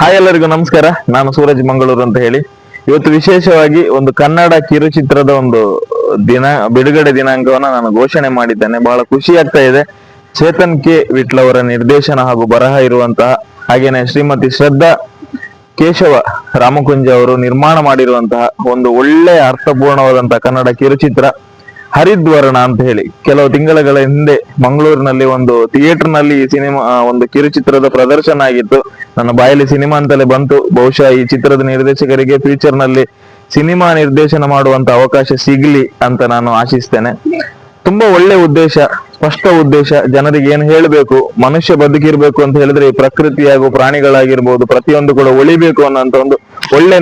Hi ಎಲ್ಲರಿಗೂ ನಮಸ್ಕಾರ. ನಾನು ಸೂರಜ್ ಮಂಗಳೂರು ಅಂತ ಹೇಳಿ. ಇವತ್ತು ವಿಶೇಷವಾಗಿ ಒಂದು ಕನ್ನಡ ಕಿರುಚಿತ್ರದ ಒಂದು ದಿನ, ಬಿಡುಗಡೆ ದಿನಾಂಕವನ್ನ ನಾನು ಘೋಷಣೆ ಮಾಡಿದ್ದೇನೆ. ಬಹಳ ಖುಷಿ ಆಗ್ತಾ ಇದೆ. ಚೇತನ್ ಕೆ ವಿಟ್ಲ ಅವರ ನಿರ್ದೇಶನ ಹಾಗೂ ಬರಹ ಇರುವಂತಹ ಹಾಗೇನೆ ಶ್ರೀಮತಿ ಶ್ರದ್ಧಾ ಕೇಶವ ರಾಮಕುಂಜ ಅವರು ನಿರ್ಮಾಣ ಮಾಡಿರುವಂತಹ ಒಂದು ಒಳ್ಳೆಯ ಅರ್ಥಪೂರ್ಣವಾದಂತಹ ಕನ್ನಡ ಕಿರುಚಿತ್ರ. ಹರಿದ್ವರ್ಣ ಅಂತ ಹೇಳಿ. ಕೆಲವು ತಿಂಗಳುಗಳ ಹಿಂದೆ ಮಂಗಳೂರಿನಲ್ಲಿ ಒಂದು ಥಿಯೇಟರ್ನಲ್ಲಿ ಈ ಸಿನಿಮಾ ಒಂದು ಕಿರುಚಿತ್ರದ ಪ್ರದರ್ಶನ ಆಗಿತ್ತು. ನನ್ನ ಬಾಯಲ್ಲಿ ಸಿನಿಮಾ ಅಂತಲೇ ಬಂತು. ಬಹುಶಃ ಈ ಚಿತ್ರದ ನಿರ್ದೇಶಕರಿಗೆ ಫ್ಯೂಚರ್ನಲ್ಲಿ ಸಿನಿಮಾ ನಿರ್ದೇಶನ ಮಾಡುವಂತ ಅವಕಾಶ ಸಿಗ್ಲಿ ಅಂತ ನಾನು ಆಶಿಸ್ತೇನೆ. ತುಂಬಾ ಒಳ್ಳೆ ಉದ್ದೇಶ. ಸ್ಪಷ್ಟ ಉದ್ದೇಶ, ಜನರಿಗೆ ಏನು ಹೇಳಬೇಕು, ಮನುಷ್ಯ ಬದುಕಿರ್ಬೇಕು ಅಂತ ಹೇಳಿದ್ರೆ ಈ ಪ್ರಕೃತಿ ಹಾಗೂ ಪ್ರಾಣಿಗಳಾಗಿರ್ಬೋದು, ಪ್ರತಿಯೊಂದು ಕೂಡ ಉಳಿಬೇಕು ಅನ್ನೋಂತ ಒಂದು ಒಳ್ಳೆ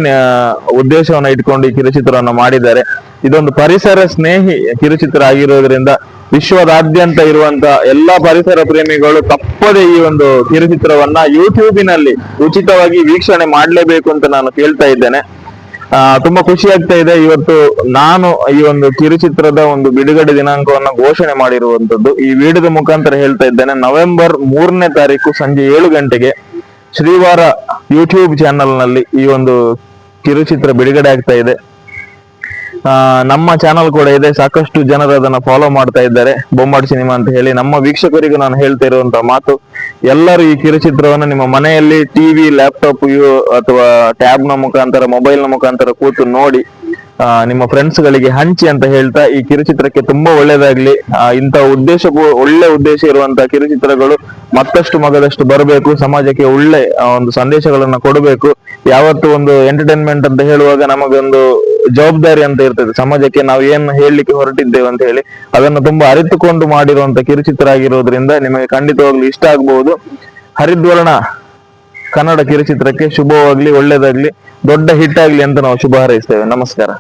ಉದ್ದೇಶವನ್ನ ಇಟ್ಕೊಂಡು ಈ ಕಿರುಚಿತ್ರವನ್ನು ಮಾಡಿದ್ದಾರೆ. ಇದೊಂದು ಪರಿಸರ ಸ್ನೇಹಿ ಕಿರುಚಿತ್ರ ಆಗಿರೋದ್ರಿಂದ ವಿಶ್ವದಾದ್ಯಂತ ಇರುವಂತ ಎಲ್ಲಾ ಪರಿಸರ ಪ್ರೇಮಿಗಳು ತಪ್ಪದೆ ಈ ಒಂದು ಕಿರುಚಿತ್ರವನ್ನ ಯೂಟ್ಯೂಬಿನಲ್ಲಿ ಉಚಿತವಾಗಿ ವೀಕ್ಷಣೆ ಮಾಡಲೇಬೇಕು ಅಂತ ನಾನು ಕೇಳ್ತಾ ಇದ್ದೇನೆ. ಆ, ತುಂಬಾ ಖುಷಿ ಆಗ್ತಾ ಇದೆ. ಇವತ್ತು ನಾನು ಈ ಒಂದು ಕಿರುಚಿತ್ರದ ಒಂದು ಬಿಡುಗಡೆ ದಿನಾಂಕವನ್ನು ಘೋಷಣೆ ಮಾಡಿರುವಂತದ್ದು ಈ ವಿಡಿಯೋದ ಮುಖಾಂತರ ಹೇಳ್ತಾ ಇದ್ದೇನೆ. ನವೆಂಬರ್ ಮೂರನೇ ತಾರೀಕು ಸಂಜೆ ಏಳು ಗಂಟೆಗೆ ಶ್ರೀವಾರ ಯೂಟ್ಯೂಬ್ ಚಾನೆಲ್ನಲ್ಲಿ ಈ ಒಂದು ಕಿರುಚಿತ್ರ ಬಿಡುಗಡೆ ಆಗ್ತಾ ಇದೆ. ನಮ್ಮ ಚಾನಲ್ ಕೂಡ ಇದೆ. ಸಾಕಷ್ಟು ಜನರು ಅದನ್ನ ಫಾಲೋ ಮಾಡ್ತಾ ಇದ್ದಾರೆ. ಬೊಂಬಾಟ್ ಸಿನಿಮಾ ಅಂತ ಹೇಳಿ ನಮ್ಮ ವೀಕ್ಷಕರಿಗೂ ನಾನು ಹೇಳ್ತಾ ಇರುವಂತ ಮಾತು, ಎಲ್ಲರೂ ಈ ಕಿರುಚಿತ್ರವನ್ನು ನಿಮ್ಮ ಮನೆಯಲ್ಲಿ ಟಿವಿ ಲ್ಯಾಪ್ಟಾಪ್ ಅಥವಾ ಟ್ಯಾಬ್ನ ಮುಖಾಂತರ ಮೊಬೈಲ್ನ ಮುಖಾಂತರ ಕೂತು ನೋಡಿ ನಿಮ್ಮ ಫ್ರೆಂಡ್ಸ್ ಗಳಿಗೆ ಹಂಚಿ ಅಂತ ಹೇಳ್ತಾ ಈ ಕಿರುಚಿತ್ರಕ್ಕೆ ತುಂಬಾ ಒಳ್ಳೇದಾಗ್ಲಿ. ಇಂಥ ಉದ್ದೇಶಕ್ಕೂ ಒಳ್ಳೆ ಉದ್ದೇಶ ಇರುವಂತಹ ಕಿರುಚಿತ್ರಗಳು ಮತ್ತಷ್ಟು ಮಗದಷ್ಟು ಬರಬೇಕು. ಸಮಾಜಕ್ಕೆ ಒಳ್ಳೆ ಒಂದು ಸಂದೇಶಗಳನ್ನ ಕೊಡಬೇಕು. ಯಾವತ್ತು ಒಂದು ಎಂಟರ್ಟೈನ್ಮೆಂಟ್ ಅಂತ ಹೇಳುವಾಗ ನಮಗೊಂದು ಜವಾಬ್ದಾರಿ ಅಂತ ಇರ್ತದೆ. ಸಮಾಜಕ್ಕೆ ನಾವು ಏನ್ ಹೇಳಲಿಕ್ಕೆ ಹೊರಟಿದ್ದೇವೆ ಅಂತ ಹೇಳಿ ಅದನ್ನು ತುಂಬಾ ಅರಿತುಕೊಂಡು ಮಾಡಿರುವಂತ ಕಿರುಚಿತ್ರ ಆಗಿರೋದ್ರಿಂದ ನಿಮಗೆ ಖಂಡಿತವಾಗ್ಲು ಇಷ್ಟ ಆಗ್ಬಹುದು. ಹರಿದ್ವರ್ಣ ಕನ್ನಡ ಕಿರುಚಿತ್ರಕ್ಕೆ ಶುಭವಾಗ್ಲಿ, ಒಳ್ಳೇದಾಗ್ಲಿ, ದೊಡ್ಡ ಹಿಟ್ ಆಗ್ಲಿ ಅಂತ ನಾವು ಶುಭ ಹಾರೈಸ್ತೇವೆ. ನಮಸ್ಕಾರ.